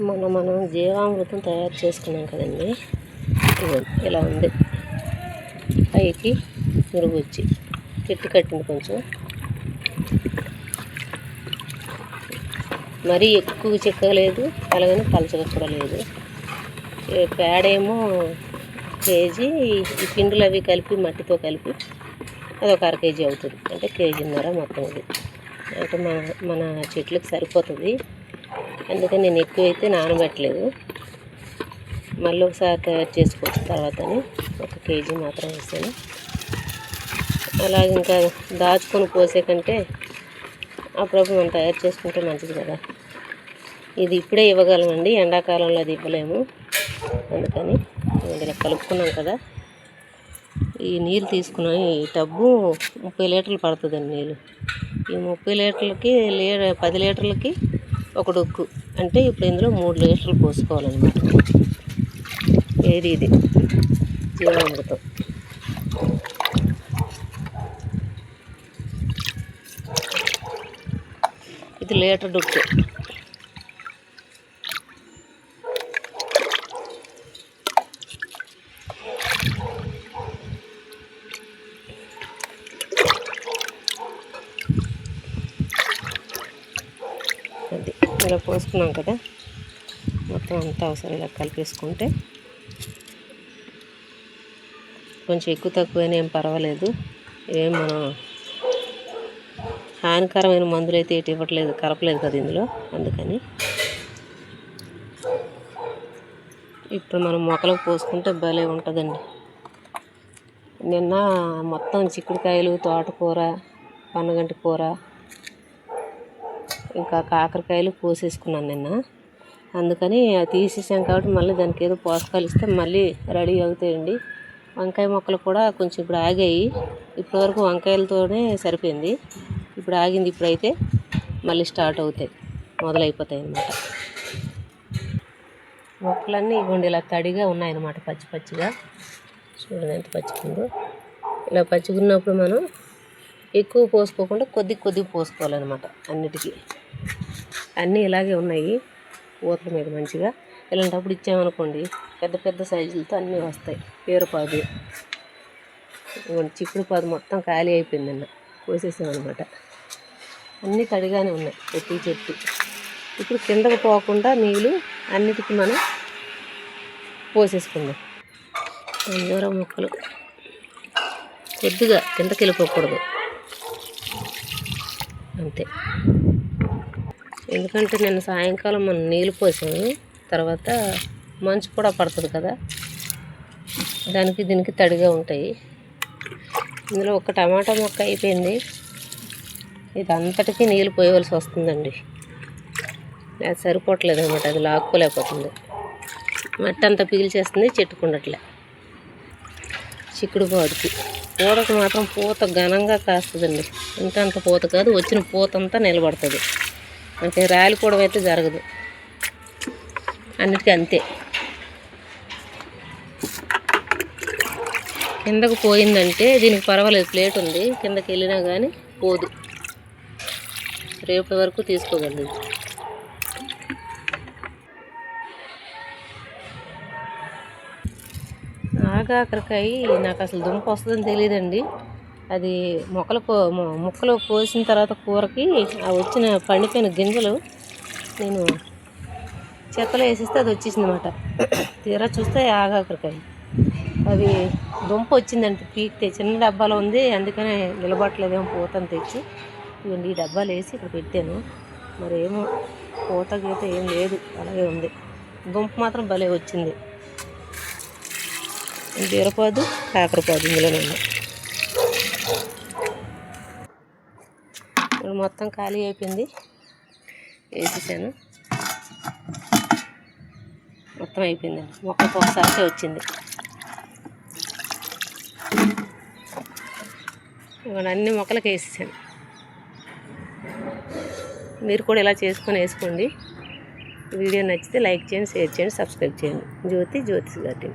మొన్న మనం జీవామృతం తయారు చేసుకున్నాం కదండి. ఇలా ఉంది. పైకి మురుగు వచ్చి చెట్టు కట్టింది కొంచెం. మరీ ఎక్కువ చిక్కలేదు అలాగని పలచగా కూడా లేదు. కేజీ ఈ అవి కలిపి మట్టితో కలిపి అది ఒక అర కేజీ అవుతుంది. అంటే కేజీన్నర మొత్తం ఇది. అంటే మన మన చెట్లకు సరిపోతుంది. అందుకని నేను ఎక్కువ అయితే నానబెట్టలేదు. మళ్ళీ ఒకసారి తయారు చేసుకోవచ్చు తర్వాత ఒక కేజీ మాత్రం వేసాను. అలాగే ఇంకా దాచుకొని పోసే కంటే అప్పుడప్పుడు మనం తయారు చేసుకుంటే మంచిది కదా. ఇది ఇప్పుడే ఇవ్వగలమండి. ఎండాకాలంలో అది ఇవ్వలేము. అందుకని ఇలా కలుపుకున్నాం కదా. ఈ నీళ్ళు తీసుకున్నాం. ఈ టబ్బు ముప్పై లీటర్లు పడుతుందండి నీళ్ళు. ఈ ముప్పై లీటర్లకి లీ పది లీటర్లకి ఒక డొక్కు. అంటే ఇప్పుడు ఇందులో మూడు లీటర్లు పోసుకోవాలన్నమాట. ఏది ఇది? జీవామృతం. ఇది లీటర్ డొక్కు. అది ఇలా పోసుకున్నాం కదా. మొత్తం అంతా అవసరం ఇలా కలిపేసుకుంటే కొంచెం ఎక్కువ తక్కువైనా ఏం పర్వాలేదు. ఏం మనం హానికరమైన మందులు అయితే ఎటు ఇవ్వట్లేదు కలపలేదు కదా ఇందులో. అందుకని ఇప్పుడు మనం మొక్కలకు పోసుకుంటే భలే ఉంటుందండి. నిన్న మొత్తం చిక్కుడుకాయలు తోటకూర పన్నగంటి కూర ఇంకా కాకరకాయలు కోసేసుకున్నాను నిన్న. అందుకని తీసేసాం కాబట్టి మళ్ళీ దానికి ఏదో పోషకాలు ఇస్తే మళ్ళీ రెడీ అవుతాయండి. వంకాయ మొక్కలు కూడా కొంచెం ఇప్పుడు ఆగాయి. ఇప్పటివరకు వంకాయలతోనే సరిపోయింది. ఇప్పుడు ఆగింది ఇప్పుడైతే మళ్ళీ స్టార్ట్ అవుతాయి. మొదలైపోతాయి అన్నమాట. మొక్కలన్నీ ఇవ్వండి ఇలా తడిగా ఉన్నాయన్నమాట పచ్చి పచ్చిగా. చూడండి ఎంత పచ్చిగుందో. ఇలా పచ్చిగున్నప్పుడు మనం ఎక్కువ పోసుకోకుండా కొద్ది కొద్ది పోసుకోవాలన్నమాట అన్నిటికీ. అన్నీ ఇలాగే ఉన్నాయి ఊతల మీద మంచిగా. ఇలాంటప్పుడు ఇచ్చామనుకోండి పెద్ద పెద్ద సైజులతో అన్నీ వస్తాయి. పేరుపాదు ఇవ్వండి చిక్కుడు పాదు మొత్తం ఖాళీ అయిపోయింది అన్న. కోసేసామన్నమాట. అన్నీ తడిగానే ఉన్నాయి ప్రతి చెట్టు. ఇప్పుడు కిందకు పోకుండా నీళ్ళు అన్నిటికీ మనం పోసేసుకుందాం. అంజూర మొక్కలు కొద్దిగా కిందకి వెళ్ళిపోకూడదు. అంతే. ఎందుకంటే నేను సాయంకాలం మనం నీళ్ళు పోసాము తర్వాత మంచు కూడా పడుతుంది కదా. దానికి దీనికి తడిగా ఉంటాయి. ఇందులో ఒక టమాటా మొక్క అయిపోయింది. ఇది అంతటికీ నీళ్ళు పోయవలసి వస్తుందండి. అది సరిపోవట్లేదు అనమాట అది లాక్కోలేకపోతుంది. మట్టి అంతా పీల్చేస్తుంది చెట్టుకుండట్లే. చిక్కుడు పాదుకి పూతకు మాత్రం పూత ఘనంగా కాస్తుందండి. ఇంత అంత పూత కాదు వచ్చిన పూత అంతా నిలబడుతుంది. అంటే రాలిపోవడం అయితే జరగదు. అన్నిటికీ అంతే. కిందకు పోయిందంటే దీనికి పర్వాలేదు ప్లేట్ ఉంది. కిందకి వెళ్ళినా కానీ పోదు. రేపటి వరకు తీసుకోగలదు ఆగాకరకాయ నాకు అసలు దుంప వస్తుందని తెలియదండి అది మొక్కలు కో ముక్కలు కోసిన తర్వాత కూరకి ఆ వచ్చిన పండిపోయిన గింజలు నేను చెత్తలో వేసేస్తే అది వచ్చేసింది అనమాట తీరా చూస్తే ఆగాకరకాయ అది దుంప వచ్చిందంటే పీకితే చిన్న డబ్బాలో ఉంది అందుకనే నిలబట్టలేదేమో పూతని తెచ్చి. ఇవ్వండి ఈ డబ్బాలు వేసి ఇక్కడ పెట్టాను. మరేమో పూత గీత ఏం లేదు అలాగే ఉంది. దుంప మాత్రం భలే వచ్చింది. బీరపాదు కాకరపాదు ఇందులోనే ఇప్పుడు మొత్తం ఖాళీ అయిపోయింది. వేసేసాను. మొత్తం అయిపోయిందండి మొక్కకు ఒకసారి వచ్చింది. ఇవాళ అన్ని మొక్కలకు వేసేసాను. మీరు కూడా ఇలా చేసుకొని వేసుకోండి. వీడియో నచ్చితే లైక్ చేయండి షేర్ చేయండి సబ్స్క్రైబ్ చేయండి. జ్యోతి జ్యోతి గారి